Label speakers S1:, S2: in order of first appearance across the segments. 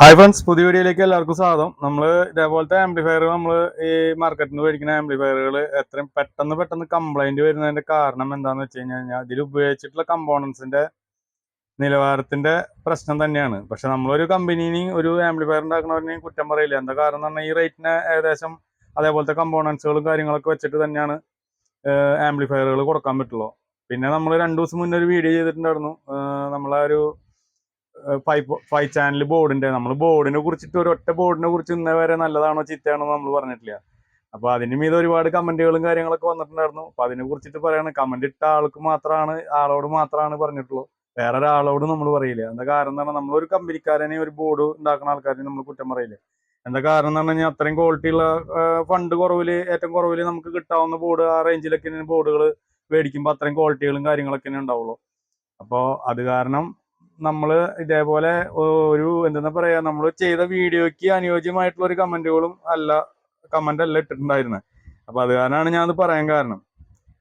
S1: Hi friends പുതിയ വീഡിയോയിലേക്ക് എല്ലാവർക്കും സ്വാഗതം. നമ്മൾ ഇതേപോലത്തെ ആംപ്ലിഫയർ നമ്മൾ ഈ മാർക്കറ്റിൽ നിന്ന് മേടിക്കുന്ന ആംപ്ലിഫയറുകൾ എത്രയും പെട്ടെന്ന് പെട്ടെന്ന് കംപ്ലൈന്റ് വരുന്നതിന്റെ കാരണം എന്താണെന്ന് വെച്ച് കഴിഞ്ഞ് കഴിഞ്ഞാൽ ഇതിൽ ഉപയോഗിച്ചിട്ടുള്ള കമ്പോണൻസിന്റെ നിലവാരത്തിന്റെ പ്രശ്നം തന്നെയാണ്. പക്ഷെ നമ്മളൊരു കമ്പനിനെയും ഒരു ആംപ്ലിഫയർ ഉണ്ടാക്കുന്നവരിനെയും കുറ്റം പറയില്ല. എന്താ കാരണം എന്ന് പറഞ്ഞാൽ ഈ റേറ്റിന് ഏകദേശം അതേപോലത്തെ കമ്പോണൻസുകളും കാര്യങ്ങളൊക്കെ വെച്ചിട്ട് തന്നെയാണ് ആംപ്ലിഫയറുകൾ കൊടുക്കാൻ പറ്റുള്ളൂ. പിന്നെ നമ്മൾ രണ്ടു ദിവസം മുന്നേ ഒരു വീഡിയോ ചെയ്തിട്ടുണ്ടായിരുന്നു. നമ്മളെ ഒരു ഫൈവ് ഫൈവ് ചാനൽ ബോർഡിന്റെ നമ്മൾ ബോർഡിനെ കുറിച്ചിട്ട് ഒരു ഒറ്റ ബോർഡിനെ കുറിച്ച് ഇന്നേ വരെ നല്ലതാണോ ചീത്തയാണോ നമ്മൾ പറഞ്ഞിട്ടില്ല. അപ്പൊ അതിന് മീതെ ഒരുപാട് കമന്റുകളും കാര്യങ്ങളൊക്കെ വന്നിട്ടുണ്ടായിരുന്നു. അപ്പൊ അതിനെ കുറിച്ചിട്ട് പറയാണ് കമന്റ് ഇട്ട ആൾക്ക് മാത്രമാണ് ആളോട് മാത്രമാണ് പറഞ്ഞിട്ടുള്ളൂ. വേറെ ഒരാളോട് നമ്മൾ പറയില്ല. എന്താ കാരണം എന്ന് പറഞ്ഞാൽ നമ്മളൊരു കമ്പനിക്കാരനെ ഒരു ബോർഡ് ഉണ്ടാക്കുന്ന ആൾക്കാരെ നമ്മൾ കുറ്റം പറയില്ല. എന്താ കാരണം എന്ന് പറഞ്ഞു കഴിഞ്ഞാൽ അത്രയും ക്വാളിറ്റി ഉള്ള ഫണ്ട് കുറവിൽ ഏറ്റവും കുറവിൽ നമുക്ക് കിട്ടാവുന്ന ബോർഡ് ആ റേഞ്ചിലൊക്കെ ബോർഡുകൾ മേടിക്കുമ്പോൾ അത്രയും ക്വാളിറ്റികളും കാര്യങ്ങളൊക്കെ ഉണ്ടാവുള്ളൂ. അപ്പോൾ അത് കാരണം നമ്മൾ ഇതേപോലെ ഒരു എന്താ പറയാ നമ്മൾ ചെയ്ത വീഡിയോയ്ക്ക് അനുയോജ്യമായിട്ടുള്ള ഒരു കമന്റുകളും അല്ല കമന്റ് അല്ല ഇട്ടിട്ടുണ്ടായിരുന്നത് അപ്പൊ അത് കാരണമാണ് ഞാൻ അത് പറയാൻ കാരണം.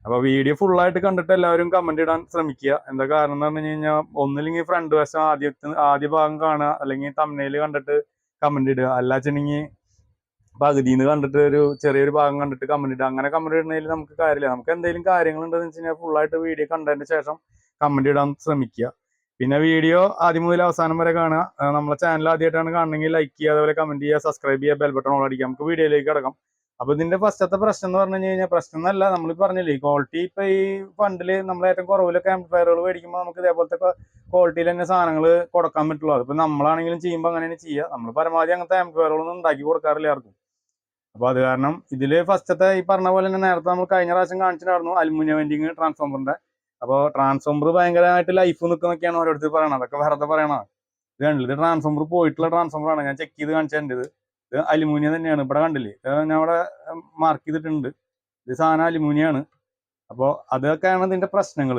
S1: അപ്പൊ വീഡിയോ ഫുൾ ആയിട്ട് കണ്ടിട്ട് എല്ലാവരും കമന്റ് ഇടാൻ ശ്രമിക്കുക. എന്താ കാരണം എന്ന് പറഞ്ഞു കഴിഞ്ഞാൽ ഒന്നില്ലെങ്കിൽ ഫ്രണ്ട് വശം ആദ്യത്തെ ആദ്യ ഭാഗം കാണുക അല്ലെങ്കിൽ തമ്മനയിൽ കണ്ടിട്ട് കമന്റ് ഇടുക. അല്ലാച്ചെങ്കിൽ പകുതിന്ന് കണ്ടിട്ട് ഒരു ചെറിയൊരു ഭാഗം കണ്ടിട്ട് കമന്റ് ഇടുക. അങ്ങനെ കമന്റ് ഇടുന്നതിൽ നമുക്ക് കാര്യമില്ല. നമുക്ക് എന്തെങ്കിലും കാര്യങ്ങൾ ഉണ്ടെന്ന് വെച്ച് കഴിഞ്ഞാൽ ഫുള്ളായിട്ട് വീഡിയോ കണ്ടതിന് ശേഷം കമന്റ് ഇടാൻ ശ്രമിക്കുക. പിന്നെ വീഡിയോ ആദ്യം മുതൽ അവസാനം വരെ കാണുക. നമ്മളെ ചാനൽ ആദ്യമായിട്ടാണ് കാണണമെങ്കിൽ ലൈക്ക് ചെയ്യുക അതുപോലെ കമന്റ് ചെയ്യുക സബ്സ്ക്രൈബ് ചെയ്യുക ബെൽ ബട്ടൺ ഓൾ അടിക്കുക. നമുക്ക് വീഡിയോയിലേക്ക് കിടക്കാം. അപ്പൊ ഇതിന്റെ ഫസ്റ്റത്തെ പ്രശ്നം എന്ന് പറഞ്ഞു കഴിഞ്ഞാൽ പ്രശ്നം എന്നല്ല നമ്മൾ പറഞ്ഞില്ലേ ക്വാളിറ്റി ഇപ്പൊ ഈ ഫണ്ടിൽ നമ്മൾ ഏറ്റവും കുറവിലൊക്കെ ആംപ്ലിഫയറുകൾ മേടിക്കുമ്പോൾ നമുക്ക് ഇതേപോലത്തെ ക്വാളിറ്റിയിൽ തന്നെ സാധനങ്ങൾ കൊടുക്കാൻ പറ്റുള്ളൂ. അതിപ്പോ നമ്മളാണെങ്കിലും ചെയ്യുമ്പോൾ അങ്ങനെയാണ് ചെയ്യുക. നമ്മൾ പരമാവധി അങ്ങനത്തെ ആംപ്ലിഫയറുകളൊന്നും ഉണ്ടാക്കി കൊടുക്കാറില്ല ആർക്കും. അപ്പൊ അത് കാരണം ഇതിൽ ഫസ്റ്റത്തെ ഈ പറഞ്ഞ പോലെ തന്നെ നേരത്തെ നമ്മൾ കഴിഞ്ഞ പ്രാവശ്യം കാണിച്ചിട്ടുണ്ടായിരുന്നു അലുമിനിയം വെൻഡിങ് ട്രാൻസ്ഫോമറിന്റെ അപ്പോൾ ട്രാൻസ്ഫോമർ ഭയങ്കരമായിട്ട് ലൈഫ് നിൽക്കുന്നൊക്കെയാണ് ഓരോരുത്തർ പറയണത്. അതൊക്കെ വെറുതെ പറയണത്. ഇത് കണ്ടില്ല? ഇത് ട്രാൻസ്ഫോമർ പോയിട്ടുള്ള ട്രാൻസ്ഫോമർ ആണ് ഞാൻ ചെക്ക് ചെയ്ത് കാണിച്ചത് ഇത് ഇത് അലുമിനിയം തന്നെയാണ്. ഇവിടെ കണ്ടില്ലേ? ഞാൻ അവിടെ മാർക്ക് ചെയ്തിട്ടുണ്ട്. ഇത് സാധനം അലുമിനിയം ആണ് അപ്പോൾ അതൊക്കെയാണ് ഇതിന്റെ പ്രശ്നങ്ങൾ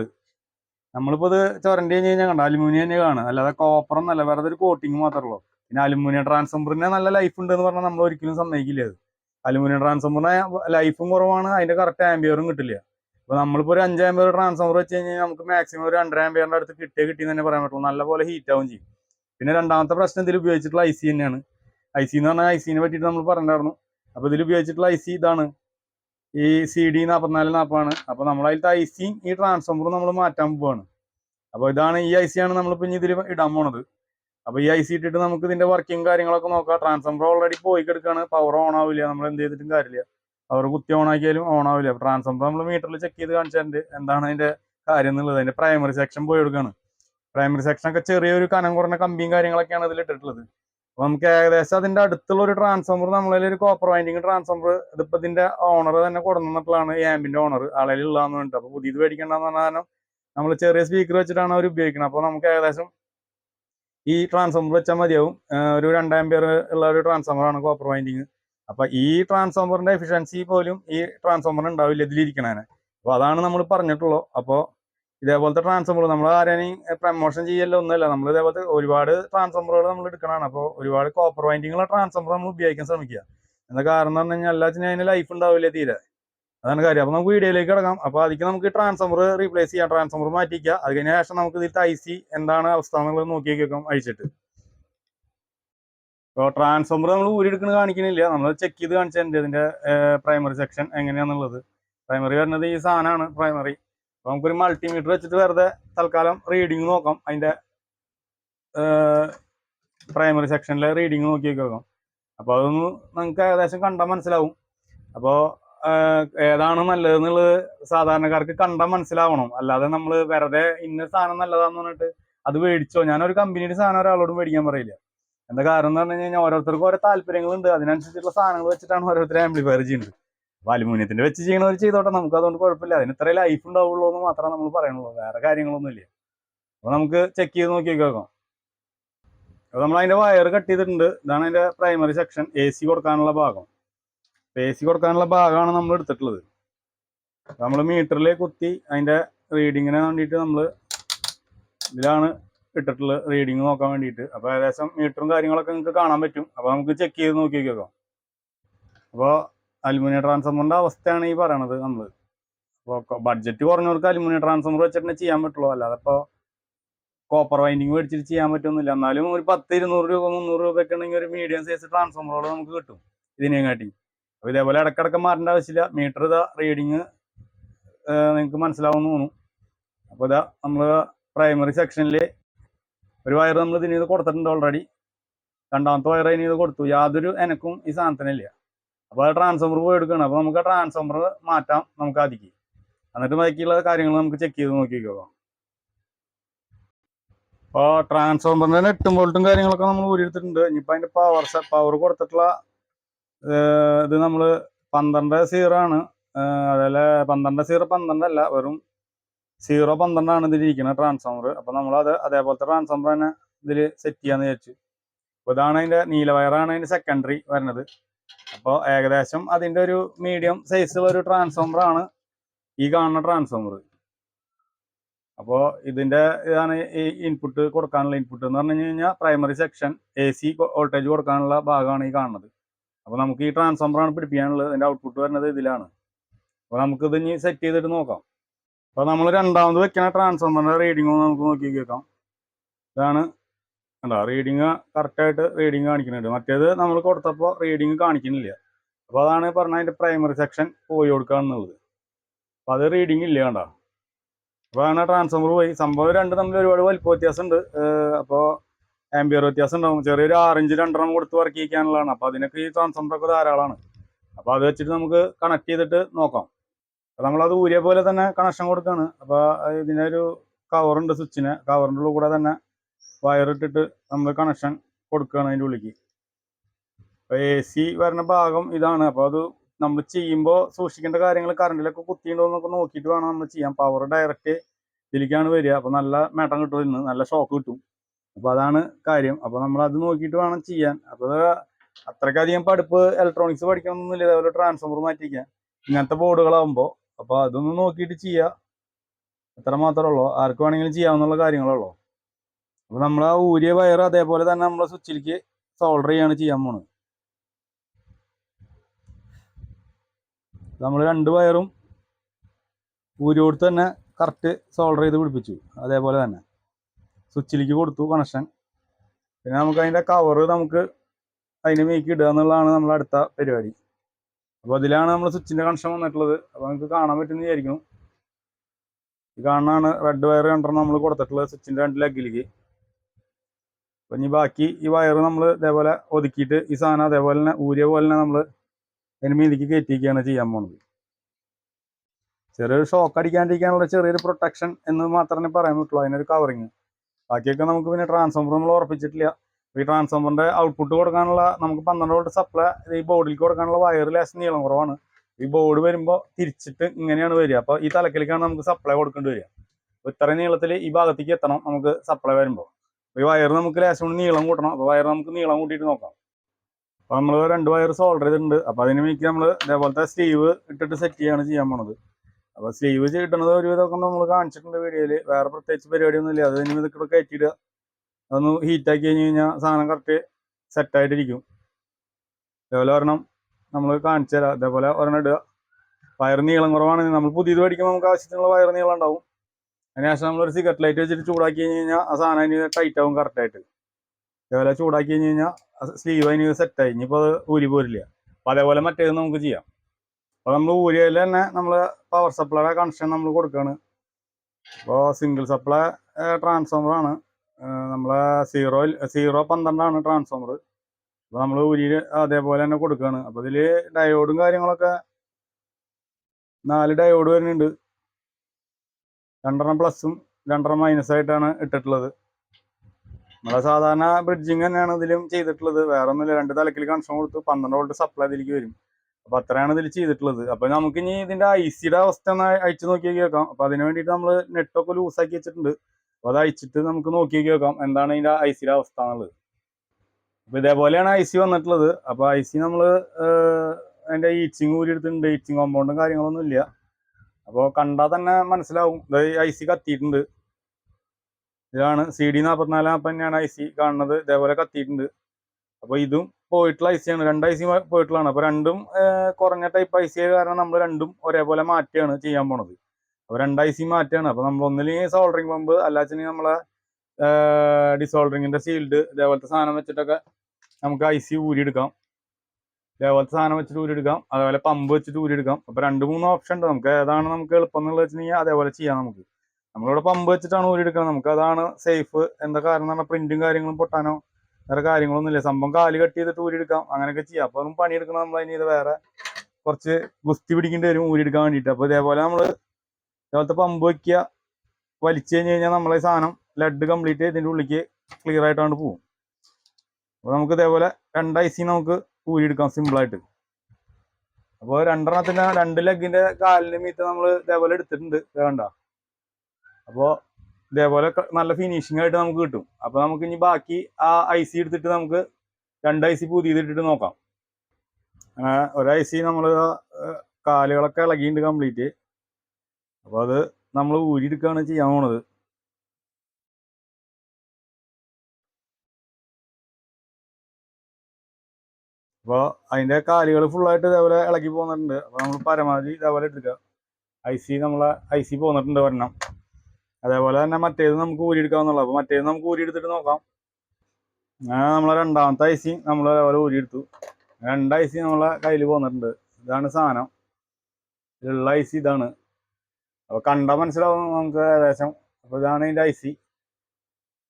S1: നമ്മളിപ്പോൾ ഇത് ചൊരണ്ടി കഴിഞ്ഞ് കഴിഞ്ഞാൽ കണ്ട? അലുമിനിയം തന്നെ കാണുക. അല്ലാതെ കോപ്പർ എന്നല്ല വേറെ ഒരു കോട്ടിങ് മാത്രമേ പിന്നെ അലുമിനിയം ട്രാൻസ്ഫോമറിന് നല്ല ലൈഫ് ഉണ്ട് എന്ന് പറഞ്ഞാൽ നമ്മൾ ഒരിക്കലും സമ്മതിക്കില്ല അത് അലുമിനിയം ട്രാൻസ്ഫോമറിന് ലൈഫും കുറവാണ്. അതിന്റെ കറക്റ്റ് ആംബിയറും കിട്ടില്ല. അപ്പൊ നമ്മളിപ്പോ ഒരു അഞ്ച് ആംബിയർ ട്രാൻസ്ഫോമർ വെച്ച് കഴിഞ്ഞാൽ നമുക്ക് മാക്സിമം ഒരു രണ്ടര ആംബിയറിന്റെ അടുത്ത് കിട്ടിയേ കിട്ടിയെന്ന് തന്നെ പറയാൻ പറ്റുള്ളൂ. നല്ലപോലെ ഹീറ്റ് ആവും ചെയ്യും. പിന്നെ രണ്ടാമത്തെ പ്രശ്നം ഇതിൽ ഉപയോഗിച്ചിട്ടുള്ള ഐ സി തന്നെയാണ്. ഐ സി എന്ന് പറഞ്ഞാൽ ഐ സിനെ പറ്റിയിട്ട് നമ്മൾ പറഞ്ഞിട്ടുണ്ടായിരുന്നു. അപ്പൊ ഇതിൽ ഉപയോഗിച്ചിട്ടുള്ള ഐ സി ഇതാണ്. ഈ സി ഡി നാൽപ്പത്തിനാല് നാൽപ്പതാണ് അപ്പൊ നമ്മളതിലത്തെ ഐ സിയും ഈ ട്രാൻസ്ഫോമറും നമ്മൾ മാറ്റാൻ പോവാണ്. അപ്പൊ ഇതാണ് ഈ ഐ സി ആണ് നമ്മളിപ്പോ ഇനി ഇതിൽ ഇടാൻ പോണത്. അപ്പൊ ഈ ഐ സി ഇട്ടിട്ട് നമുക്ക് ഇതിന്റെ വർക്കിംഗ് കാര്യങ്ങളൊക്കെ നോക്കാം. ട്രാൻസ്ഫോമർ ഓൾറെഡി പോയി കിടക്കാണ് പവർ ഓൺ ആവില്ല. നമ്മൾ എന്ത് ചെയ്തിട്ടും കാര്യമില്ല. അവർ കുത്തി ഓൺ ആവില്ല. ട്രാൻസ്ഫോമർ നമ്മൾ മീറ്ററിൽ ചെക്ക് ചെയ്ത് കാണിച്ചിട്ടുണ്ട് എന്താണ് അതിന്റെ കാര്യം എന്നുള്ളത്. അതിന്റെ പ്രൈമറി സെക്ഷൻ പോയി എടുക്കുകയാണ് പ്രൈമറി സെക്ഷൻ ഒക്കെ ചെറിയൊരു കനം കുറഞ്ഞ കമ്പിയും കാര്യങ്ങളൊക്കെയാണ് ഇതിൽ ഇട്ടിട്ടുള്ളത്. അപ്പൊ നമുക്ക് ഏകദേശം അതിന്റെ അടുത്തുള്ള ഒരു ട്രാൻസ്ഫോമർ നമ്മളതിൽ ഒരു കോപ്പർ വൈൻഡിങ് ട്രാൻസ്ഫോമർ ഇതിപ്പോ ഇതിന്റെ ഓണർ തന്നെ കൊടുന്നിട്ടുള്ളതാണ് ആംബിന്റെ ഓണർ ആളയിൽ ഉള്ളതെന്ന് പറഞ്ഞിട്ട്. അപ്പൊ പുതിയത് മേടിക്കേണ്ടെന്ന് പറഞ്ഞാൽ നമ്മൾ ചെറിയ സ്പീക്കർ വെച്ചിട്ടാണ് അവർ ഉപയോഗിക്കുന്നത് അപ്പോൾ നമുക്ക് ഏകദേശം ഈ ട്രാൻസ്ഫോമർ വെച്ചാൽ മതിയാവും. ഒരു രണ്ടാം പേർ ഉള്ള ഒരു ട്രാൻസ്ഫോമർ ആണ് കോപ്പർ വൈൻഡിങ് അപ്പൊ ഈ ട്രാൻസ്ഫോമറിന്റെ എഫിഷ്യൻസി പോലും ഈ ട്രാൻസ്ഫോമർ ഉണ്ടാവില്ല ഇതിലിരിക്കണേനെ. അപ്പൊ അതാണ് നമ്മൾ പറഞ്ഞിട്ടുള്ളൂ. അപ്പോൾ ഇതേപോലത്തെ ട്രാൻസ്ഫോമർ നമ്മൾ ആരെയും പ്രമോഷൻ ചെയ്യല്ലോ ഒന്നുമല്ല. നമ്മൾ ഇതേപോലത്തെ ഒരുപാട് ട്രാൻസ്ഫോമറുകൾ നമ്മൾ എടുക്കണതാണ്. അപ്പോൾ ഒരുപാട് കോപ്പർ വൈൻഡിങ്ങുള്ള ട്രാൻസ്ഫോമർ നമ്മൾ ഉപയോഗിക്കാൻ ശ്രമിക്കുക. എന്താ കാരണം എന്ന് പറഞ്ഞു കഴിഞ്ഞാൽ എല്ലാത്തിനും അതിന് ലൈഫ് ഉണ്ടാവില്ല തീരെ. അതാണ് കാര്യം. അപ്പൊ നമുക്ക് വീഡിയോയിലേക്ക് കിടക്കാം. അപ്പൊ അതിക്ക് നമുക്ക് ട്രാൻസ്ഫോമർ റീപ്ലേസ് ചെയ്യാം. ട്രാൻസ്ഫോമർ മാറ്റിക്കുക അതിന് ശേഷം നമുക്ക് ഇതിലത്തെ ഐ സി എന്താണ് അവസ്ഥ എന്നുള്ളത് നോക്കി വെക്കാം അഴിച്ചിട്ട്. ഇപ്പോൾ ട്രാൻസ്ഫോമർ നമ്മൾ ഊരിയെടുക്കുന്ന കാണിക്കുന്നില്ല നമ്മൾ ചെക്ക് ചെയ്ത് കാണിച്ചിട്ടുണ്ട് ഇതിന്റെ പ്രൈമറി സെക്ഷൻ എങ്ങനെയാണെന്നുള്ളത് പ്രൈമറി വരുന്നത് ഈ സാധനമാണ് പ്രൈമറി അപ്പോൾ നമുക്കൊരു മൾട്ടിമീറ്റർ വെച്ചിട്ട് വെറുതെ തൽക്കാലം റീഡിങ് നോക്കാം. അതിന്റെ പ്രൈമറി സെക്ഷനിലെ റീഡിങ് നോക്കി നോക്കാം അപ്പോൾ അതൊന്ന് നമുക്ക് ഏകദേശം കണ്ടാൽ മനസ്സിലാവും. അപ്പോൾ ഏതാണ് നല്ലത് എന്നുള്ളത് സാധാരണക്കാർക്ക് കണ്ടാൽ മനസ്സിലാവണം. അല്ലാതെ നമ്മൾ വെറുതെ ഇന്ന സാധനം നല്ലതാന്ന് പറഞ്ഞിട്ട് അത് മേടിച്ചോ. ഞാനൊരു കമ്പനിയുടെ സാധനം ഒരാളോട് മേടിക്കാൻ പറയില്ല. എന്താ കാരണം എന്ന് പറഞ്ഞു കഴിഞ്ഞാൽ ഓരോരുത്തർക്കും ഓരോ താല്പര്യങ്ങളുണ്ട്. അതിനനുസരിച്ചുള്ള സാധനങ്ങൾ വെച്ചിട്ടാണ് ഓരോരുത്തരെ ആംപ്ലിഫയർ ചെയ്യുന്നത്. അപ്പൊ അലുമിനിയത്തിന്റെ വെച്ച് ചെയ്യണവർ ചെയ്തോട്ടെ. നമുക്ക് അതുകൊണ്ട് കുഴപ്പമില്ല. അതിന് ഇത്ര ലൈഫ് ഉണ്ടാവുള്ളൂ എന്ന് മാത്രമേ നമ്മൾ പറയണുള്ളൂ വേറെ കാര്യങ്ങളൊന്നുമില്ല. അപ്പൊ നമുക്ക് ചെക്ക് ചെയ്ത് നോക്കി നോക്കാം. അപ്പൊ നമ്മൾ അതിന്റെ വയർ കട്ട് ചെയ്തിട്ടുണ്ട്. ഇതാണ് അതിന്റെ പ്രൈമറി സെക്ഷൻ എ സി കൊടുക്കാനുള്ള ഭാഗം. എ സി കൊടുക്കാനുള്ള ഭാഗമാണ് നമ്മൾ എടുത്തിട്ടുള്ളത്. നമ്മൾ മീറ്ററിൽ കുത്തി അതിന്റെ റീഡിങ്ങിനെ വേണ്ടിയിട്ട് നമ്മൾ ഇതിലാണ് ഇട്ടിട്ടുള്ളത് റീഡിങ് നോക്കാൻ വേണ്ടിയിട്ട്. അപ്പോൾ ഏകദേശം മീറ്ററും കാര്യങ്ങളൊക്കെ നിങ്ങൾക്ക് കാണാൻ പറ്റും. അപ്പോൾ നമുക്ക് ചെക്ക് ചെയ്ത് നോക്കി നോക്കാം അപ്പോൾ അലുമിനിയം ട്രാൻസ്ഫോമറിന്റെ അവസ്ഥയാണ് ഈ പറയണത് നമ്മൾ അപ്പോൾ ബഡ്ജറ്റ് കുറഞ്ഞവർക്ക് അലുമിനിയം ട്രാൻസ്ഫോമർ വെച്ചിട്ട് ചെയ്യാൻ പറ്റുള്ളൂ. അല്ലാതെ ഇപ്പോൾ കോപ്പർ വൈൻഡിങ് മേടിച്ചിട്ട് ചെയ്യാൻ പറ്റൊന്നുമില്ല എന്നാലും ഒരു പത്ത് ഇരുന്നൂറ് രൂപ മുന്നൂറ് രൂപ ഒക്കെ ഉണ്ടെങ്കിൽ ഒരു മീഡിയം സൈസ് ട്രാൻസ്ഫോമറുകൾ നമുക്ക് കിട്ടും ഇതിനെ കാട്ടി അപ്പോൾ ഇതേപോലെ ഇടക്കിടക്ക് മാറേണ്ട ആവശ്യമില്ല. മീറ്റർ ഇതാ റീഡിങ് നിങ്ങൾക്ക് മനസ്സിലാവുമെന്ന് തോന്നുന്നു അപ്പോൾ ഇതാ നമ്മൾ പ്രൈമറി സെക്ഷനിൽ ഒരു വയർ നമ്മൾ ഇതിന് ഇത് കൊടുത്തിട്ടുണ്ട് ഓൾറെഡി രണ്ടാമത്തെ വയർ അതിന് ഇത് കൊടുത്തു. യാതൊരു എനക്കും ഈ സാധനത്തിനില്ല അപ്പോൾ അത് ട്രാൻസ്ഫോമർ പോയി എടുക്കണം അപ്പോൾ നമുക്ക് ആ ട്രാൻസ്ഫോമർ മാറ്റാം നമുക്ക് ആദ്യം എന്നിട്ട് ബാക്കിയുള്ള കാര്യങ്ങൾ നമുക്ക് ചെക്ക് ചെയ്ത് നോക്കിക്കോളാം അപ്പോൾ ട്രാൻസ്ഫോമറിന്റെ നെട്ടും വോൾട്ടും കാര്യങ്ങളൊക്കെ നമ്മൾ ഊരിയെടുത്തിട്ടുണ്ട്. ഇനിയിപ്പോൾ അതിന്റെ പവർ പവർ കൊടുത്തിട്ടുള്ള ഇത് നമ്മൾ പന്ത്രണ്ട് സീറോ ആണ്. അതേപോലെ പന്ത്രണ്ട് സീറോ പന്ത്രണ്ടല്ല. വെറും സീറോ പന്ത്രണ്ടാണ് ഇതിൽ ഇരിക്കുന്നത് ട്രാൻസ്ഫോമർ അപ്പോൾ നമ്മൾ അത് അതേപോലത്തെ ട്രാൻസ്ഫോമർ തന്നെ ഇതിൽ സെറ്റ് ചെയ്യാന്ന് വിചാരിച്ചു. അപ്പോൾ ഇതാണ് അതിന്റെ നീല വയറാണ് അതിന്റെ സെക്കൻഡറി വരുന്നത്. അപ്പോൾ ഏകദേശം അതിന്റെ ഒരു മീഡിയം സൈസ് ഒരു ട്രാൻസ്ഫോമർ ആണ് ഈ കാണുന്ന ട്രാൻസ്ഫോമർ അപ്പോൾ ഇതിന്റെ ഇതാണ് ഈ ഇൻപുട്ട് കൊടുക്കാനുള്ള ഇൻപുട്ട് എന്ന് പറഞ്ഞു കഴിഞ്ഞാൽ primary section A C voltage കൊടുക്കാനുള്ള ഭാഗമാണ് ഈ കാണുന്നത്. അപ്പോൾ നമുക്ക് ഈ ട്രാൻസ്ഫോമർ ആണ് പിടിപ്പിക്കാനുള്ളത്. ഇതിന്റെ ഔട്ട്പുട്ട് വരുന്നത് ഇതിലാണ്. അപ്പോൾ നമുക്ക് ഇത് ഇനി സെറ്റ് ചെയ്തിട്ട് നോക്കാം. അപ്പോൾ നമ്മൾ രണ്ടാമത് വെക്കണ ട്രാൻസ്ഫോമറിന്റെ റീഡിംഗ് നമുക്ക് നോക്കി കേൾക്കാം. ഇതാണ് കണ്ടോ റീഡിങ് കറക്റ്റായിട്ട് റീഡിങ് കാണിക്കുന്നുണ്ട്. മറ്റേത് നമ്മൾ കൊടുത്തപ്പോൾ റീഡിങ് കാണിക്കുന്നില്ല. അപ്പോൾ അതാണ് പറഞ്ഞ അതിന്റെ പ്രൈമറി സെക്ഷൻ പോയി കൊടുക്കുക എന്നുള്ളത്. അപ്പോൾ അത് റീഡിങ് ഇല്ല കണ്ട. അപ്പോൾ അങ്ങനെ ട്രാൻസ്ഫോമർ പോയി. സംഭവം രണ്ട് തമ്മിൽ ഒരുപാട് വലിപ്പ വ്യത്യാസമുണ്ട്. അപ്പോൾ ആംബിയർ വ്യത്യാസം ഉണ്ടാവും. ചെറിയൊരു ആറിഞ്ച് രണ്ടെണ്ണം കൊടുത്ത് വർക്ക് ചെയ്യിക്കാനുള്ളതാണ്. അപ്പോൾ അതിനൊക്കെ ഈ ട്രാൻസ്ഫോമറൊക്കെ ധാരാളമാണ്. അപ്പോൾ അത് വെച്ചിട്ട് നമുക്ക് കണക്ട് ചെയ്തിട്ട് നോക്കാം. നമ്മളത് ഊരിയ പോലെ തന്നെ കണക്ഷൻ കൊടുക്കുകയാണ് അപ്പോൾ ഇതിനൊരു കവറുണ്ട് സ്വിച്ചിന്. കവറിന്റെ ഉള്ളിൽ കൂടെ തന്നെ വയർ ഇട്ടിട്ട് നമ്മൾ കണക്ഷൻ കൊടുക്കുകയാണ് അതിന്റെ ഉള്ളിലേക്ക്. അപ്പോൾ എ സി വരുന്ന ഭാഗം ഇതാണ്. അപ്പോൾ അത് നമ്മൾ ചെയ്യുമ്പോൾ സൂക്ഷിക്കേണ്ട കാര്യങ്ങൾ കറണ്ടിലൊക്കെ കുത്തിയിട്ടുണ്ടോ എന്നൊക്കെ നോക്കിയിട്ട് വേണം നമ്മൾ ചെയ്യാൻ. പവർ ഡയറക്റ്റ് ഇതിലേക്കാണ് വരിക. അപ്പോൾ നല്ല മേട്ടം കിട്ടും ഇന്ന് നല്ല ഷോക്ക് കിട്ടും. അപ്പോൾ അതാണ് കാര്യം. അപ്പോൾ നമ്മൾ അത് നോക്കിയിട്ട് വേണം ചെയ്യാൻ. അപ്പോൾ അത്രയ്ക്കധികം പഠിപ്പ് ഇലക്ട്രോണിക്സ് പഠിക്കണമെന്നൊന്നുമില്ല ഇതേപോലെ ട്രാൻസ്ഫോമർ മാറ്റിക്കാൻ ഇങ്ങനത്തെ ബോർഡുകളാകുമ്പോൾ അപ്പോൾ അതൊന്ന് നോക്കിയിട്ട് ചെയ്യുക അത്ര മാത്രമേ ഉള്ളൂ. ആർക്ക് വേണമെങ്കിലും ചെയ്യാവുന്ന കാര്യങ്ങളുള്ളൂ അപ്പോൾ നമ്മൾ ആ ഊരിയ വയർ അതേപോലെ തന്നെ നമ്മൾ സ്വിച്ചിലേക്ക് സോൾഡർ ചെയ്യാണ് ചെയ്യാൻ പോണത്. നമ്മൾ രണ്ട് വയറും ഊരിയോട് തന്നെ കറക്റ്റ് സോൾഡർ ചെയ്ത് പിടിപ്പിച്ചു. അതേപോലെ തന്നെ. സ്വിച്ചിലേക്ക് കൊടുത്തു കണക്ഷൻ പിന്നെ നമുക്ക് അതിന്റെ കവറ് നമുക്ക് അതിന് മേക്ക് ഇടുക എന്നുള്ളതാണ് നമ്മൾ അടുത്ത പരിപാടി. അപ്പോൾ അതിലാണ് നമ്മൾ സ്വിച്ചിന്റെ കണക്ഷൻ വന്നിട്ടുള്ളത്. അപ്പോൾ നിങ്ങൾക്ക് കാണാൻ പറ്റുന്ന വിചാരിക്കുന്നു. ഈ കാണാനാണ് റെഡ് വയർ രണ്ടെണ്ണം നമ്മൾ കൊടുത്തിട്ടുള്ളത് സ്വിച്ചിന്റെ രണ്ട് ലെഗിലേക്ക് അപ്പം ഇനി ബാക്കി ഈ വയർ നമ്മൾ ഇതേപോലെ ഒതുക്കിയിട്ട് ഈ സാധനം അതേപോലെ തന്നെ ഊരിയ പോലെ തന്നെ നമ്മൾ അതിന് മീതിക്ക് കയറ്റിയിരിക്കുകയാണ് ചെയ്യാൻ പോണത്. ചെറിയൊരു ഷോക്ക് അടിക്കാണ്ടിരിക്കാനുള്ള ചെറിയൊരു പ്രൊട്ടക്ഷൻ എന്ന് മാത്രമേ പറയാൻ പറ്റുള്ളൂ. അതിനൊരു കവറിങ് ബാക്കിയൊക്കെ നമുക്ക് പിന്നെ ട്രാൻസ്ഫോമർ നമ്മൾ ഉറപ്പിച്ചിട്ടില്ല. ഈ ട്രാൻസ്ഫോമറിന്റെ ഔട്ട്പുട്ട് കൊടുക്കാനുള്ള നമുക്ക് പന്ത്രണ്ട് വോൾട്ട് സപ്ലൈ ഈ ബോർഡിലേക്ക് കൊടുക്കാനുള്ള വയർ ലേശം നീളം കുറവാണ്. ഈ ബോർഡ് വരുമ്പോൾ തിരിച്ചിട്ട് ഇങ്ങനെയാണ് വരിക. അപ്പോൾ ഈ തലക്കിലേക്കാണ് നമുക്ക് സപ്ലൈ കൊടുക്കേണ്ടി വരിക. അപ്പോൾ ഇത്രയും നീളത്തിൽ ഈ ഭാഗത്തേക്ക് എത്തണം നമുക്ക് സപ്ലൈ വരുമ്പോൾ ഈ വയർ നമുക്ക് ലേശം കൊണ്ട് നീളം കൂട്ടണം. അപ്പോൾ വയർ നമുക്ക് നീളം കൂട്ടിയിട്ട് നോക്കാം. അപ്പോൾ നമ്മൾ രണ്ട് വയർ സോൾഡർ ചെയ്തിട്ടുണ്ട്. അപ്പോൾ അതിന് വേണ്ടി നമ്മൾ ഇതേപോലത്തെ സ്ലീവ് ഇട്ടിട്ട് സെറ്റ് ചെയ്യാണ് ചെയ്യാൻ പോണത്. അപ്പോൾ സ്ലീവ് ഒരു ഇതൊക്കെ നമ്മൾ കാണിച്ചിട്ടുണ്ട് വീഡിയോയിൽ വേറെ പ്രത്യേകിച്ച് പരിപാടിയൊന്നും ഇല്ല അത് ഇനി ഇതൊക്കെ കയറ്റിയിടുക. അതൊന്ന് ഹീറ്റാക്കി കഴിഞ്ഞ് കഴിഞ്ഞാൽ സാധനം കറക്റ്റ് സെറ്റായിട്ടിരിക്കും ഇതേപോലെ ഒരെണ്ണം നമ്മൾ കാണിച്ചു തരാം. ഇതേപോലെ ഒരെണ്ണം ഇടുക. വയർ നീളം കുറവാണ് നമ്മൾ പുതിയത് മേടിക്കുമ്പോൾ നമുക്ക് ആവശ്യത്തിനുള്ള വയർ നീളം ഉണ്ടാവും. അതിനുശേഷം നമ്മളൊരു സിഗരറ്റ് ലൈറ്റ് വെച്ചിട്ട് ചൂടാക്കി കഴിഞ്ഞ് കഴിഞ്ഞാൽ ആ സാധനം അതിന് ടൈറ്റ് ആവും കറക്റ്റായിട്ട് ഇതേപോലെ ചൂടാക്കി കഴിഞ്ഞ് കഴിഞ്ഞാൽ സ്ലീവ് അതിന് സെറ്റായി ഇനിയിപ്പോൾ അത് ഊരി പോരില്ല. അപ്പോൾ അതേപോലെ മറ്റേത് നമുക്ക് ചെയ്യാം. അപ്പോൾ നമ്മൾ ഊരിയതിൽ തന്നെ നമ്മൾ പവർ സപ്ലൈയുടെ കണക്ഷൻ നമ്മൾ കൊടുക്കുകയാണ് അപ്പോൾ സിംഗിൾ സപ്ലൈ ട്രാൻസ്ഫോമർ ആണ്. നമ്മളെ സീറോ സീറോ പന്ത്രണ്ടാണ് ട്രാൻസ്ഫോമർ അപ്പോൾ നമ്മൾ ഉരി അതേപോലെ തന്നെ കൊടുക്കുകയാണ് അപ്പോൾ ഇതിൽ ഡയോഡും കാര്യങ്ങളൊക്കെ നാല് ഡയോഡ് വരുന്നുണ്ട്. രണ്ടെണ്ണം പ്ലസും രണ്ടെണ്ണം മൈനസ് ആയിട്ടാണ് ഇട്ടിട്ടുള്ളത്. നമ്മളെ സാധാരണ ബ്രിഡ്ജിങ് തന്നെയാണ് ഇതിലും ചെയ്തിട്ടുള്ളത്. വേറെ ഒന്നുമില്ല രണ്ട് തലക്കിൽ കണക്ഷൻ കൊടുത്തു പന്ത്രണ്ട് വോൾട്ട് സപ്ലൈ ഇതിലേക്ക് വരും. അപ്പൊ അത്രയാണ് ഇതിൽ ചെയ്തിട്ടുള്ളത്. അപ്പൊ നമുക്ക് ഇനി ഇതിന്റെ സിയുടെ അവസ്ഥ ഒന്ന് അയച്ചു നോക്കി കേൾക്കാം. അപ്പൊ അതിന് വേണ്ടിയിട്ട് നമ്മൾ നെറ്റൊക്കെ ലൂസാക്കി വെച്ചിട്ടുണ്ട്. അപ്പൊ അത് അയച്ചിട്ട് നമുക്ക് നോക്കി കേൾക്കാം എന്താണ് അതിന്റെ ഐ സിയുടെ അവസ്ഥ എന്നുള്ളത്. അപ്പൊ ഇതേപോലെയാണ് ഐ സി വന്നിട്ടുള്ളത്. അപ്പൊ ഐ സി നമ്മൾ അതിന്റെ ഈച്ചിങ് കൂടി എടുത്തിട്ടുണ്ട്. ഈച്ചിങ് കോമ്പൗണ്ടും കാര്യങ്ങളൊന്നും ഇല്ല. അപ്പോൾ കണ്ടാൽ തന്നെ മനസ്സിലാവും. ഐ സി കത്തിയിട്ടുണ്ട്. ഇതാണ് സി ഡി നാൽപ്പത്തിനാല് നാൽപ്പത് തന്നെയാണ് ഐ സി കാണുന്നത്. ഇതേപോലെ കത്തിയിട്ടുണ്ട്. അപ്പോൾ ഇതും പോയിട്ടുള്ള ഐ സി ആണ്. രണ്ട് ഐ സി പോയിട്ടുള്ളതാണ്. അപ്പോൾ രണ്ടും കുറഞ്ഞ ടൈപ്പ് ഐ സി കാരണം നമ്മൾ രണ്ടും ഒരേപോലെ മാറ്റിയാണ് ചെയ്യാൻ പോണത്. അപ്പോൾ രണ്ട് ഐ സി മാറ്റാണ്. അപ്പോൾ നമ്മൾ ഒന്നില്ലെങ്കിൽ സോൾഡറിങ് പമ്പ് അല്ലാച്ചെങ്കിൽ നമ്മളെ ഡിസോൾഡറിങ്ങിന്റെ സീൽഡ് ഇതേപോലത്തെ സാധനം വെച്ചിട്ടൊക്കെ നമുക്ക് ഐ സി ഊരിയെടുക്കാം. ഇതേപോലത്തെ സാധനം വെച്ചിട്ട് ഊരിയെടുക്കാം. അതേപോലെ പമ്പ് വെച്ചിട്ട് ഊരിയെടുക്കാം. അപ്പൊ രണ്ട് മൂന്ന് ഓപ്ഷൻ ഉണ്ട്. നമുക്ക് ഏതാണ് നമുക്ക് എളുപ്പം എന്നുള്ളത് വെച്ചിട്ടുണ്ടെങ്കിൽ അതേപോലെ ചെയ്യാം നമുക്ക്. നമ്മളിവിടെ പമ്പ് വെച്ചിട്ടാണ് ഊരിയെടുക്കുന്നത്. നമുക്ക് അതാണ് സേഫ് എന്താ കാരണം പറഞ്ഞാൽ പ്രിന്റും കാര്യങ്ങളും പൊട്ടാനോ വേറെ കാര്യങ്ങളൊന്നും ഇല്ല സംഭവം കാൽ കട്ട് ചെയ്തിട്ട് ഊരിയെടുക്കാം. അങ്ങനെയൊക്കെ ചെയ്യാം. അപ്പൊ അതും പണിയെടുക്കണം നമ്മൾ അതിന് ഇത് വേറെ കുറച്ച് ഗുസ്തി പിടിക്കേണ്ടി വരും ഊരിയെടുക്കാൻ വേണ്ടിയിട്ട്. അപ്പൊ ഇതേപോലെ നമ്മൾ ഇതേപോലത്തെ പമ്പ് വെക്കുക വലിച്ചു കഴിഞ്ഞ് കഴിഞ്ഞാൽ നമ്മളെ സാധനം ലഡ് കംപ്ലീറ്റ് ഇതിന്റെ ഉള്ളിക്ക് ക്ലിയർ ആയിട്ടാണ് പോകും അപ്പോൾ നമുക്ക് ഇതേപോലെ രണ്ട് ഐസി നമുക്ക് ഊരിയെടുക്കാം സിമ്പിളായിട്ട് അപ്പോൾ രണ്ടെണ്ണത്തിന്റെ രണ്ട് ലെഗിന്റെ കാലിന്റെ മീറ്റ് നമ്മൾ ഇതേപോലെ എടുത്തിട്ടുണ്ട്. വേണ്ട അപ്പോൾ ഇതേപോലെ നല്ല ഫിനിഷിംഗ് ആയിട്ട് നമുക്ക് കിട്ടും. അപ്പോൾ നമുക്ക് ഇനി ബാക്കി ആ ഐസി എടുത്തിട്ട് നമുക്ക് രണ്ട് ഐസി പുതിയതിട്ടിട്ട് നോക്കാം. അങ്ങനെ ഒരു ഐസി നമ്മൾ കാലുകളൊക്കെ ഇളകിയിട്ടുണ്ട് കംപ്ലീറ്റ് അപ്പോൾ അത് നമ്മൾ ഊരിയെടുക്കുകയാണ് ചെയ്യാൻ പോണത്. അപ്പോൾ അതിന്റെ കാലുകൾ ഫുള്ളായിട്ട് ഇതേപോലെ ഇളക്കി പോകുന്നുണ്ട് അപ്പോൾ നമ്മൾ പരമാവധി ഇതേപോലെ എടുക്കുക. ഐ സി നമ്മളെ ഐ സി പോന്നിട്ടുണ്ട് ഒരെണ്ണം. അതേപോലെ തന്നെ മറ്റേത് നമുക്ക് ഊരിയെടുക്കാവുന്നുള്ളൂ അപ്പോൾ മറ്റേത് നമുക്ക് ഊരിയെടുത്തിട്ട് നോക്കാം. അങ്ങനെ നമ്മളെ രണ്ടാമത്തെ ഐ സി നമ്മൾ അതേപോലെ ഊരിയെടുത്തു. രണ്ട് ഐ സി നമ്മളെ കയ്യിൽ പോന്നിട്ടുണ്ട്. ഇതാണ് സാധനം. ഉള്ള ഐ സി ഇതാണ്. അപ്പോൾ കണ്ടാൽ മനസ്സിലാവും നമുക്ക് ഏകദേശം. അപ്പോൾ ഇതാണ് ഇതിന്റെ ഐ സി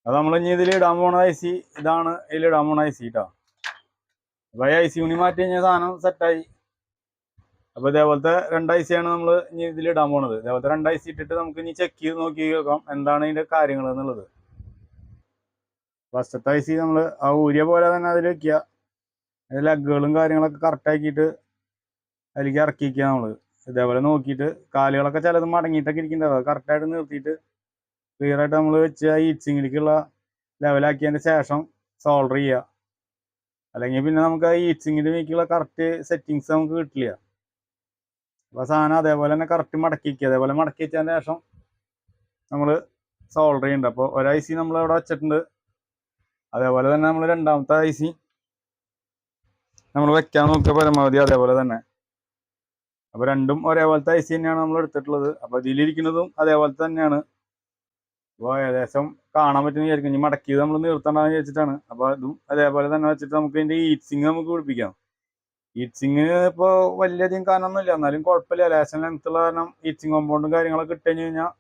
S1: അത് നമ്മൾ ഇനി ഇതിൽ ഇടാൻ പോണ ഐ സി ഇതാണ് ഇതിൽ ഇടാൻ പോണ ഐ സി കേട്ടോ അപ്പോൾ ഈ ഐ സി യൂണി മാറ്റി കഴിഞ്ഞാൽ സാധനം സെറ്റായി അപ്പോൾ ഇതേപോലത്തെ രണ്ട് ഐ ആണ് നമ്മൾ ഇനി ഇതിൽ ഇടാൻ പോണത്. ഇതേപോലത്തെ രണ്ട് ഐ സി ഇട്ടിട്ട് നമുക്ക് ഇനി ചെക്ക് ചെയ്ത് നോക്കി നോക്കാം എന്താണ് ഇതിന്റെ കാര്യങ്ങൾ എന്നുള്ളത്. ഫസ്റ്റത്തെ ഐ സി നമ്മൾ ആ ഊരിയ പോലെ തന്നെ അതിൽ വെക്കുക അതിൽ ലഗുകളും കാര്യങ്ങളൊക്കെ കറക്റ്റ് ആക്കിയിട്ട് അതിലേക്ക് ഇറക്കി വയ്ക്കുക നമ്മൾ ഇതേപോലെ നോക്കിയിട്ട് കാലുകളൊക്കെ ചിലത് മടങ്ങിയിട്ടൊക്കെ ഇരിക്കുന്നുണ്ടാവും അത് കറക്റ്റായിട്ട് നിർത്തിയിട്ട് ക്ലിയർ ആയിട്ട് നമ്മൾ വെച്ച് ആ ഈറ്റ്സിങ്ങിലേക്കുള്ള ലെവലാക്കിയതിന്റെ ശേഷം സോൾഡർ ചെയ്യുക. അല്ലെങ്കിൽ പിന്നെ നമുക്ക് ആ ഈറ്റ്സിങ്ങിന്റെ മേക്കുള്ള കറക്റ്റ് സെറ്റിങ്സ് നമുക്ക് കിട്ടില്ല. അപ്പോൾ സാധനം അതേപോലെ തന്നെ കറക്റ്റ് മടക്കി വയ്ക്കുക അതേപോലെ മടക്കി വെച്ചതിന് ശേഷം നമ്മൾ സോൾഡർ ചെയ്യുന്നുണ്ട്. അപ്പോൾ ഒരു ഐ സി നമ്മൾ അവിടെ വെച്ചിട്ടുണ്ട്. അതേപോലെ തന്നെ നമ്മൾ രണ്ടാമത്തെ ഐ സി നമ്മൾ വെക്കാൻ നോക്കുക പരമാവധി അതേപോലെ തന്നെ. അപ്പോൾ രണ്ടും ഒരേപോലത്തെ ഐ സി തന്നെയാണ് നമ്മൾ എടുത്തിട്ടുള്ളത്. അപ്പോൾ ഇതിലിരിക്കുന്നതും അതേപോലെ തന്നെയാണ്. അപ്പോൾ ഏകദേശം കാണാൻ പറ്റുന്ന വിചാരിക്കും ഇനി മടക്കിയത് നമ്മൾ നിർത്തണ്ടെന്ന് വിചാരിച്ചിട്ടാണ്. അപ്പോൾ അതും അതേപോലെ തന്നെ വെച്ചിട്ട് നമുക്ക് ഇതിന്റെ ഈറ്റ്സിങ് നമുക്ക് പിടിപ്പിക്കാം. ഈറ്റ്സിങ് ഇപ്പോൾ വലിയധികം കാരണമൊന്നുമില്ല എന്നാലും കുഴപ്പമില്ല. ലേശം ലെങ്ത്തുള്ള കാരണം ഈറ്റ്സിങ് കോമ്പൗണ്ടും കാര്യങ്ങളൊക്കെ കിട്ടി കഴിഞ്ഞ് കഴിഞ്ഞാൽ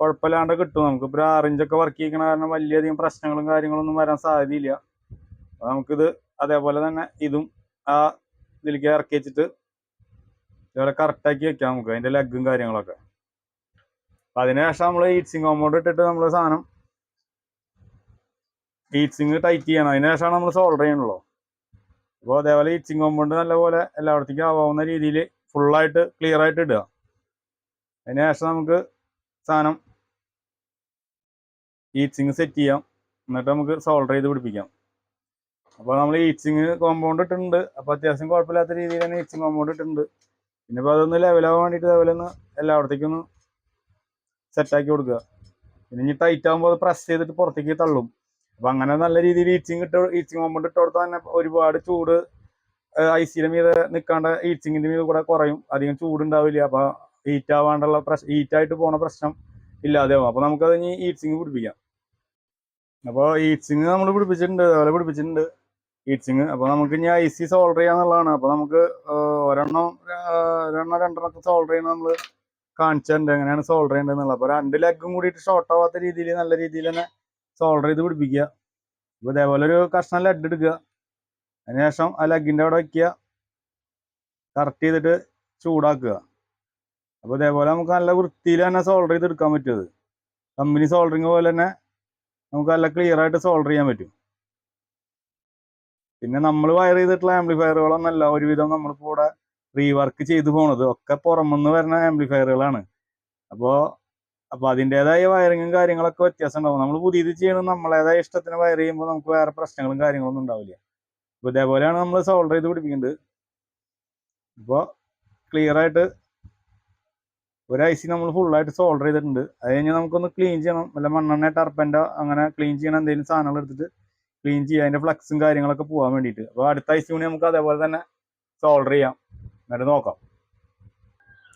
S1: കുഴപ്പമില്ലാണ്ട് കിട്ടും. നമുക്ക് ഇപ്പൊ ആറിഞ്ചൊക്കെ വർക്ക് ചെയ്യിക്കണ കാരണം വലിയധികം പ്രശ്നങ്ങളും കാര്യങ്ങളൊന്നും വരാൻ സാധ്യതയില്ല. അപ്പോൾ നമുക്കിത് അതേപോലെ തന്നെ ഇതും ആ ഇതിലേക്ക് ഇറക്കി വെച്ചിട്ട് ഇതുപോലെ കറക്റ്റാക്കി വെക്കാം നമുക്ക്. അതിന്റെ ലെഗും കാര്യങ്ങളൊക്കെ. അപ്പം അതിനുശേഷം നമ്മൾ ഹീറ്റ്സിംഗ് കോമ്പൗണ്ട് ഇട്ടിട്ട് നമ്മൾ സാധനം ഹീറ്റ്സിംഗ് ടൈറ്റ് ചെയ്യണം. അതിനുശേഷമാണ് നമ്മൾ സോൾഡർ ചെയ്യണുള്ളൂ അപ്പോൾ അതേപോലെ ഹീറ്റ്സിംഗ് കോമ്പൗണ്ട് നല്ലപോലെ എല്ലായിടത്തേക്കും ആവാവുന്ന രീതിയിൽ ഫുള്ളായിട്ട് ക്ലിയർ ആയിട്ട് ഇടുക. അതിനുശേഷം നമുക്ക് സാധനം ഹീറ്റ്സിങ് സെറ്റ് ചെയ്യാം. എന്നിട്ട് നമുക്ക് സോൾഡർ ചെയ്ത് പിടിപ്പിക്കാം. അപ്പോൾ നമ്മൾ ഹീറ്റ്സിങ് കോമ്പൗണ്ട് ഇട്ടിട്ടുണ്ട്. അപ്പോൾ അത്യാവശ്യം കുഴപ്പമില്ലാത്ത രീതിയിൽ തന്നെ ഹീറ്റ്സിംഗ് കോമ്പൗണ്ട് ഇട്ടിട്ടുണ്ട്. പിന്നെ അതൊന്നും ലെവലാവാൻ വേണ്ടിയിട്ട് അതുപോലെ ഒന്ന് എല്ലായിടത്തേക്കും ഒന്ന് സെറ്റാക്കി കൊടുക്കുക. പിന്നെ ഇനി ടൈറ്റ് ആകുമ്പോൾ അത് പ്രസ് ചെയ്തിട്ട് പുറത്തേക്ക് തള്ളും. അപ്പം അങ്ങനെ നല്ല രീതിയിൽ ഈച്ചിങ് ഇട്ട് ഈച്ചിങ് കോമ്പൗണ്ട് ഇട്ട് കൊടുത്താൽ തന്നെ ഒരുപാട് ചൂട് ഐസിയുടെ മീതെ നിൽക്കാണ്ട് ഈച്ചിങ്ങിന്റെ മീത് കൂടെ കുറയും. അധികം ചൂടുണ്ടാവില്ല. അപ്പോൾ ഹീറ്റ് ആവാണ്ടുള്ള പ്രശ്നം ഹീറ്റായിട്ട് പോണ പ്രശ്നം ഇല്ലാതെയാവും. അപ്പോൾ നമുക്കത് ഇനി ഈച്ചിങ് പിടിപ്പിക്കാം. അപ്പോൾ ഈച്ചിങ് നമ്മൾ പിടിപ്പിച്ചിട്ടുണ്ട് അതുപോലെ പിടിപ്പിച്ചിട്ടുണ്ട്. ഈച്ചിങ് അപ്പോൾ നമുക്ക് ഇനി ഐസി സി സോൾഡർ ചെയ്യാന്നുള്ളതാണ്. അപ്പോൾ നമുക്ക് ഒരെണ്ണം ഒരെണ്ണം രണ്ടെണ്ണം സോൾഡർ ചെയ്യുന്നത് നമ്മൾ കാണിച്ചിട്ടുണ്ട്. എങ്ങനെയാണ് സോൾഡർ ചെയ്യേണ്ടതെന്നുള്ളത്. അപ്പോൾ രണ്ട് ലെഗും കൂടിയിട്ട് ഷോർട്ട് ആവാത്ത രീതിയിൽ നല്ല രീതിയിൽ തന്നെ സോൾഡർ ചെയ്ത് പിടിപ്പിക്കുക. അപ്പോൾ ഇതേപോലെ ഒരു കഷ്ണം ലെഡ് എടുക്കുക. അതിനുശേഷം ആ ലെഗിന്റെ അവിടെ വയ്ക്കുക. കറക്റ്റ് ചെയ്തിട്ട് ചൂടാക്കുക. അപ്പോൾ ഇതേപോലെ നമുക്ക് നല്ല വൃത്തിയിൽ തന്നെ സോൾഡർ ചെയ്ത് എടുക്കാൻ പറ്റും കമ്പനി സോൾഡറിങ് പോലെ തന്നെ നമുക്ക് നല്ല ക്ലിയർ ആയിട്ട് സോൾഡർ ചെയ്യാൻ പറ്റും. പിന്നെ നമ്മൾ വയർ ചെയ്തിട്ടുള്ള ആംപ്ലിഫയറുകളൊന്നല്ല ഒരുവിധം നമ്മളിപ്പോൾ ഇവിടെ റീവർക്ക് ചെയ്തു പോണത്. ഒക്കെ പുറമെന്ന് വരുന്ന ആംപ്ലിഫയറുകളാണ് അപ്പോ അപ്പോൾ അതിന്റെതായ വയറിങ്ങും കാര്യങ്ങളൊക്കെ വ്യത്യാസം ഉണ്ടാവും നമ്മൾ പുതിയത് ചെയ്യണം നമ്മളേതായ ഇഷ്ടത്തിന് വയർ ചെയ്യുമ്പോൾ നമുക്ക് വേറെ പ്രശ്നങ്ങളും കാര്യങ്ങളൊന്നും ഉണ്ടാവില്ല. അപ്പോൾ ഇതേപോലെയാണ് നമ്മൾ സോൾഡർ ചെയ്ത് പിടിപ്പിക്കുന്നത്. ഇപ്പോൾ ക്ലിയർ ആയിട്ട് ഒരു ഐ സി നമ്മൾ ഫുള്ളായിട്ട് സോൾഡർ ചെയ്തിട്ടുണ്ട്. അത് കഴിഞ്ഞാൽ നമുക്കൊന്ന് ക്ലീൻ ചെയ്യണം. വല്ല മണ്ണെണ്ണ ടർപ്പന്റെ അങ്ങനെ ക്ലീൻ ചെയ്യണം എന്തെങ്കിലും സാധനങ്ങൾ എടുത്തിട്ട് ക്ലീൻ ചെയ്യുക. അതിന്റെ ഫ്ലക്സും കാര്യങ്ങളൊക്കെ പോകാൻ വേണ്ടിയിട്ട്. അപ്പോൾ അടുത്ത ഐ സി കൂടി നമുക്ക് അതേപോലെ തന്നെ സോൾഡർ ചെയ്യാം. എന്നിട്ട് നോക്കാം.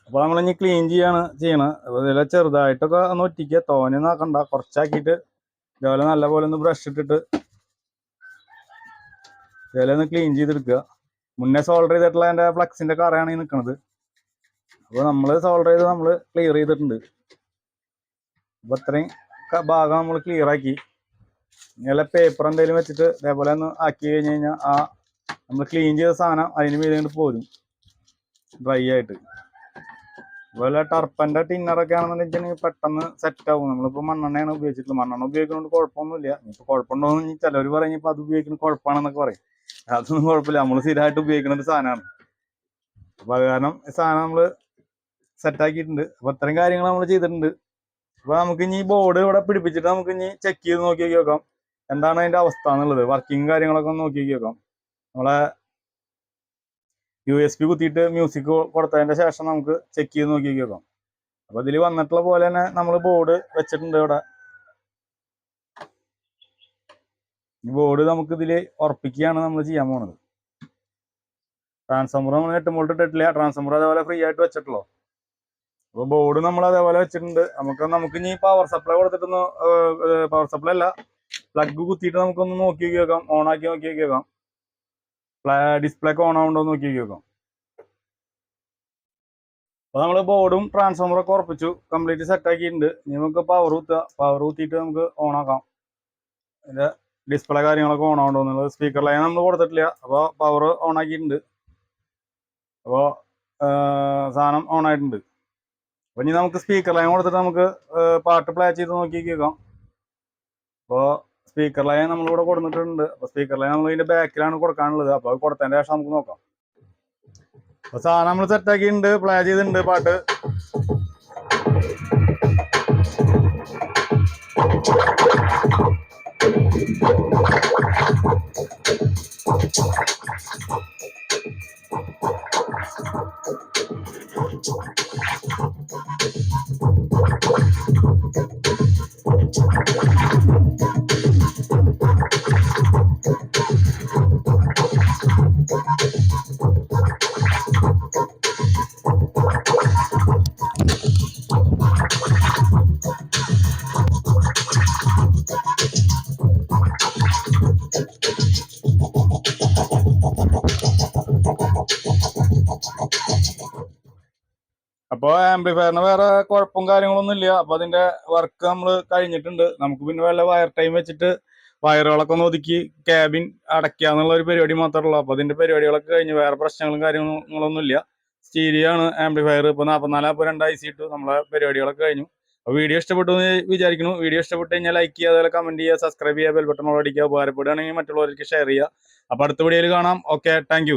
S1: അപ്പോൾ നമ്മളിനി ക്ലീൻ ചെയ്യാണ് ചെയ്യണം. അപ്പോൾ ഇതിലെ ചെറുതായിട്ടൊക്കെ ഒന്ന് ഒറ്റിക്കുക തോനെയൊന്നും ആക്കണ്ട. കുറച്ചാക്കിയിട്ട് ഇതേപോലെ നല്ലപോലെ ഒന്ന് ബ്രഷ് ഇട്ടിട്ട് ഇതേപോലെ ഒന്ന് ക്ലീൻ ചെയ്തെടുക്കുക. മുന്നേ സോൾഡർ ചെയ്തിട്ടുള്ള എന്റെ ഫ്ലക്സിന്റെ കറയാണ് ഈ നിൽക്കുന്നത് അപ്പോൾ നമ്മൾ സോൾഡർ ചെയ്ത് നമ്മൾ ക്ലിയർ ചെയ്തിട്ടുണ്ട്. അപ്പൊ അത്രയും ക- ഭാഗം നമ്മൾ ക്ലിയർ ആക്കി. ഇങ്ങനെ പേപ്പർ എന്തെങ്കിലും വെച്ചിട്ട് ഇതേപോലെ ഒന്ന് ആക്കി കഴിഞ്ഞ് കഴിഞ്ഞാൽ ആ നമ്മൾ ക്ലീൻ ചെയ്ത സാധനം അതിന് മീതെ പോരും. ഡ്രൈ ആയിട്ട്. അതുപോലെ ടർപ്പന്റെ ടിന്നറൊക്കെ ആണെന്നുണ്ടെങ്കിൽ പെട്ടെന്ന് സെറ്റ് ആവും. നമ്മളിപ്പോ മണ്ണെണ്ണയാണ് ഉപയോഗിച്ചിട്ടുള്ളത്. മണ്ണെണ്ണ ഉപയോഗിക്കുന്നതുകൊണ്ട് കുഴപ്പമൊന്നുമില്ല. ഇപ്പൊ കുഴപ്പമുണ്ടോന്ന് ചിലവർ പറയും അത് ഉപയോഗിക്കുന്നത് കുഴപ്പമാണെന്നൊക്കെ പറയും. അതൊന്നും കുഴപ്പമില്ല. നമ്മൾ സ്ഥിരമായിട്ട് ഉപയോഗിക്കുന്ന ഒരു സാധനമാണ്. അപ്പൊ അത് കാരണം സാധനം നമ്മൾ സെറ്റ് ആക്കിയിട്ടുണ്ട്. അപ്പൊ അത്രയും കാര്യങ്ങൾ നമ്മൾ ചെയ്തിട്ടുണ്ട്. അപ്പോൾ നമുക്ക് ഇനി ബോർഡ് ഇവിടെ പിടിപ്പിച്ചിട്ട് നമുക്ക് ഇനി ചെക്ക് ചെയ്ത് നോക്കി നോക്കി. എന്താണ് അതിന്റെ അവസ്ഥ എന്നുള്ളത്. വർക്കിംഗ് കാര്യങ്ങളൊക്കെ ഒന്ന് നോക്കി നോക്കാം. നമ്മളെ യു എസ് പി കുത്തിയിട്ട് മ്യൂസിക് കൊടുത്തതിന്റെ ശേഷം നമുക്ക് ചെക്ക് ചെയ്ത് നോക്കി നോക്കി നോക്കാം അപ്പൊ ഇതിൽ വന്നിട്ടുള്ള പോലെ തന്നെ നമ്മൾ ബോർഡ് വെച്ചിട്ടുണ്ട് ഇവിടെ. ബോർഡ് നമുക്ക് ഇതിൽ ഉറപ്പിക്കുകയാണ് നമ്മൾ ചെയ്യാൻ പോണത്. ട്രാൻസ്ഫോമർ നമ്മൾ എട്ട് മോൾട്ട് ഇട്ടിട്ടില്ല. ട്രാൻസ്ഫോമർ അതേപോലെ ഫ്രീ ആയിട്ട് വെച്ചിട്ടുള്ളൂ? അപ്പൊ ബോർഡ് നമ്മൾ അതേപോലെ വെച്ചിട്ടുണ്ട്. നമുക്ക് നമുക്ക് ഇനി പവർ സപ്ലൈ കൊടുത്തിട്ടൊന്ന് പവർ സപ്ലൈ അല്ല. പ്ലഗ് കുത്തിയിട്ട് നമുക്കൊന്ന് നോക്കി നോക്കി നോക്കാം ഓൺ ആക്കി നോക്കി നോക്കി നോക്കാം ഡിസ്പ്ലേ ഒക്കെ ഓൺ ആവുണ്ടോ നോക്കി നോക്കി നോക്കാം അപ്പൊ നമ്മൾ ബോർഡും ട്രാൻസ്ഫോമറും ഒക്കെ ഉറപ്പിച്ചു. കംപ്ലീറ്റ് സെറ്റ് ആക്കിയിട്ടുണ്ട്. ഇനി നമുക്ക് പവർ കുത്തുക പവർ കുത്തിയിട്ട് നമുക്ക് ഓൺ ആക്കാം. അതിന്റെ ഡിസ്പ്ലേ കാര്യങ്ങളൊക്കെ ഓൺ ആവുണ്ടോ എന്നുള്ളത് സ്പീക്കർ ലൈൻ നമ്മൾ കൊടുത്തിട്ടില്ല. അപ്പോൾ പവർ ഓൺ ആക്കിയിട്ടുണ്ട്. അപ്പോൾ സാധനം ഓൺ ആയിട്ടുണ്ട്. അപ്പൊ ഇനി നമുക്ക് സ്പീക്കർ ലൈൻ കൊടുത്തിട്ട് നമുക്ക് പാട്ട് പ്ലേ ചെയ്ത് നോക്കി കേൾക്കാം അപ്പോൾ സ്പീക്കർ ലൈൻ നമ്മളിവിടെ കൊടുത്തിട്ടുണ്ട് അപ്പോൾ സ്പീക്കർ ലൈൻ നമ്മൾ ഇതിന്റെ ബാക്കിലാണ് കൊടുക്കാനുള്ളത്. അപ്പോൾ അത് കൊടുത്തതിന്റെ ശേഷം നമുക്ക് നോക്കാം. അപ്പോൾ സാധനം നമ്മൾ സെറ്റ് ആക്കിയിട്ടുണ്ട്. പ്ലേ ചെയ്തിട്ടുണ്ട് പാട്ട്. അപ്പോൾ ആംപ്ലിഫയറിന് വേറെ കുഴപ്പം കാര്യങ്ങളൊന്നും ഇല്ല. അപ്പോൾ അതിന്റെ വർക്ക് നമ്മൾ കഴിഞ്ഞിട്ടുണ്ട്. നമുക്ക് പിന്നെ വല്ല വയർ ടൈം വെച്ചിട്ട് വയറുകളൊക്കെ ഒന്ന് ഒതുക്കി ക്യാബിൻ അടയ്ക്കുക എന്നുള്ള ഒരു പരിപാടി മാത്രമേ ഉള്ളൂ. അപ്പോൾ അതിന്റെ പരിപാടികളൊക്കെ കഴിഞ്ഞ് വേറെ പ്രശ്നങ്ങളും കാര്യങ്ങളൊന്നും ഇല്ല. സ്റ്റീരിയാണ് ആംപ്ലിഫയർ ഇപ്പൊ നാൽപ്പത്തിനാല് അപ്പോൾ രണ്ടായി സീറ്റ് നമ്മളെ പരിപാടികളൊക്കെ കഴിഞ്ഞു. വീഡിയോ ഇഷ്ടപ്പെട്ടു എന്ന് വിചാരിക്കുന്നു. വീഡിയോ ഇഷ്ടപ്പെട്ട് കഴിഞ്ഞാൽ ലൈക്ക് ചെയ്യുക അതുപോലെ കമന്റ് ചെയ്യുക സബ്സ്ക്രൈബ് ചെയ്യുക ബെൽ ബട്ടൺ അടിക്കുക. ഉപകാരപ്പെടുകയാണെങ്കിൽ മറ്റുള്ളവർക്ക് ഷെയർ ചെയ്യുക. അപ്പോൾ അടുത്ത വീഡിയോയിൽ കാണാം. Okay thank